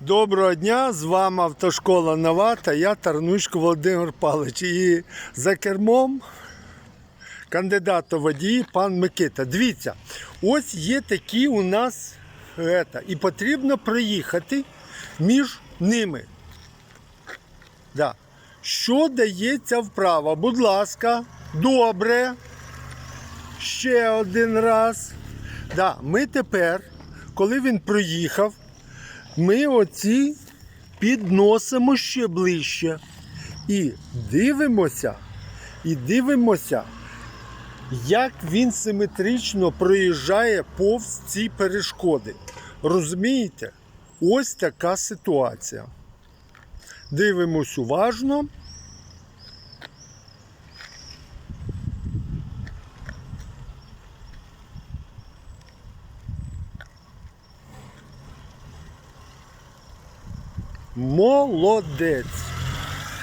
Доброго дня, з вами автошкола Нова та я Тарнучко Володимир Павлович. І за кермом кандидат у водії пан Микита. Дивіться, ось є такі у нас ета, і потрібно проїхати між ними. Да. Що дається вправо? Будь ласка, добре. Ще один раз. Да, ми тепер, коли він проїхав, ми оці підносимо ще ближче. І дивимося, і дивимося, як він симетрично проїжджає повз ці перешкоди. Розумієте? Ось така ситуація. Дивимось уважно. Молодець.